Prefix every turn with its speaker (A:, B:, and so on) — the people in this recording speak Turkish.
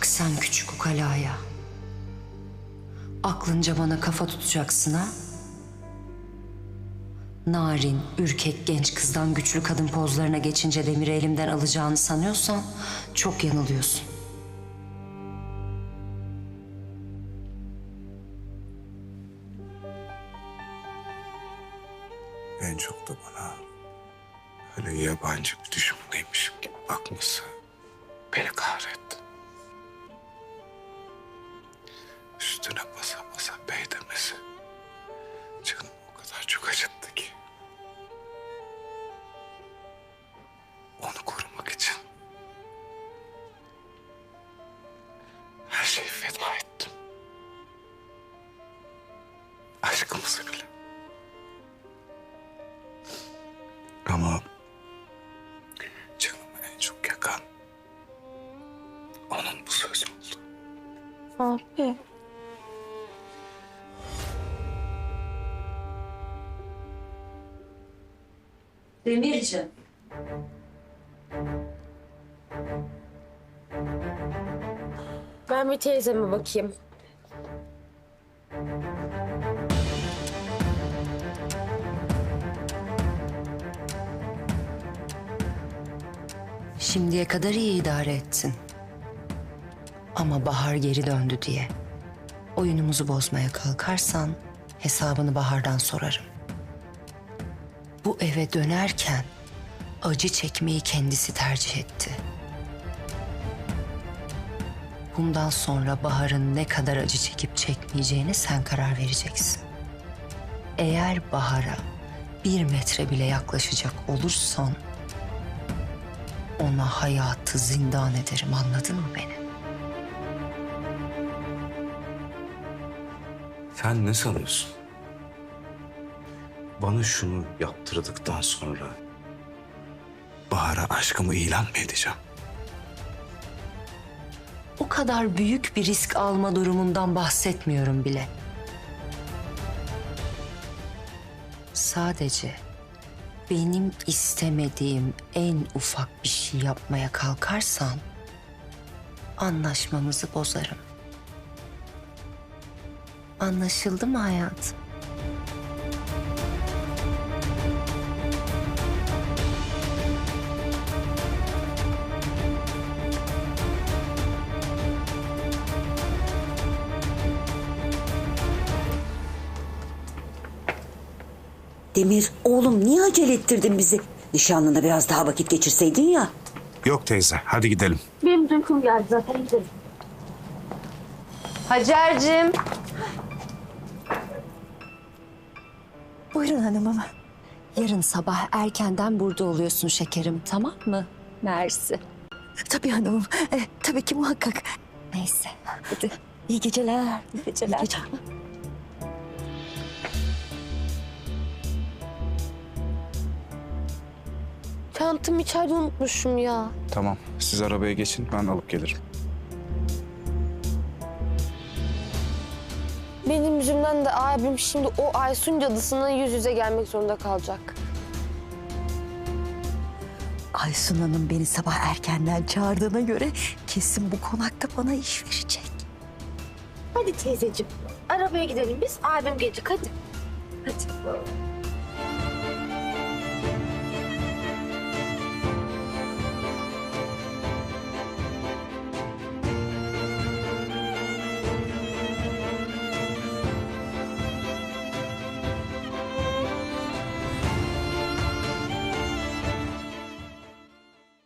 A: Bak sen küçük ukalaya. Aklınca bana kafa tutacaksın ha? Narin, ürkek genç kızdan güçlü kadın pozlarına geçince demiri elimden alacağını sanıyorsan çok yanılıyorsun.
B: En çok da bana öyle yabancı bir düşmanıymışım gibi bakması beni kahretti. Aşkımızı bile. Ama canımı en çok yakan onun bu sözü oldu.
C: Abi.
A: Demirci.
C: Ben bir teyzeme bakayım.
A: Şimdiye kadar iyi idare ettin. Ama Bahar geri döndü diye oyunumuzu bozmaya kalkarsan hesabını Bahar'dan sorarım. Bu eve dönerken acı çekmeyi kendisi tercih etti. Bundan sonra Bahar'ın ne kadar acı çekip çekmeyeceğine sen karar vereceksin. Eğer Bahar'a bir metre bile yaklaşacak olursan ona hayatı zindan ederim anladın mı beni?
B: Sen ne sanıyorsun? Bana şunu yaptırdıktan sonra Bahar'a aşkımı ilan mı edeceğim?
A: O kadar büyük bir risk alma durumundan bahsetmiyorum bile. Sadece benim istemediğim en ufak bir şey yapmaya kalkarsan anlaşmamızı bozarım. Anlaşıldı mı hayatım?
D: Demir oğlum niye acele ettirdin bizi? Nişanlına biraz daha vakit geçirseydin ya.
B: Yok teyze hadi gidelim.
C: Benim uykum geldi zaten gidelim. Hacer'cim.
A: Buyurun hanımım. Yarın sabah erkenden burada oluyorsun şekerim tamam mı? Mersi.
E: Tabii hanımım. E, tabii ki muhakkak.
A: Neyse.
E: Hadi. İyi geceler. İyi geceler. İyi geceler.
C: Çantamı içeride unutmuşum ya.
B: Tamam siz arabaya geçin ben alıp gelirim.
C: Benim yüzümden de abim şimdi o Aysun cadısına yüz yüze gelmek zorunda kalacak.
E: Aysun Hanım beni sabah erkenden çağırdığına göre kesin bu konakta bana iş verecek.
C: Hadi teyzeciğim. Arabaya gidelim biz. Abim gelecek hadi. Hadi.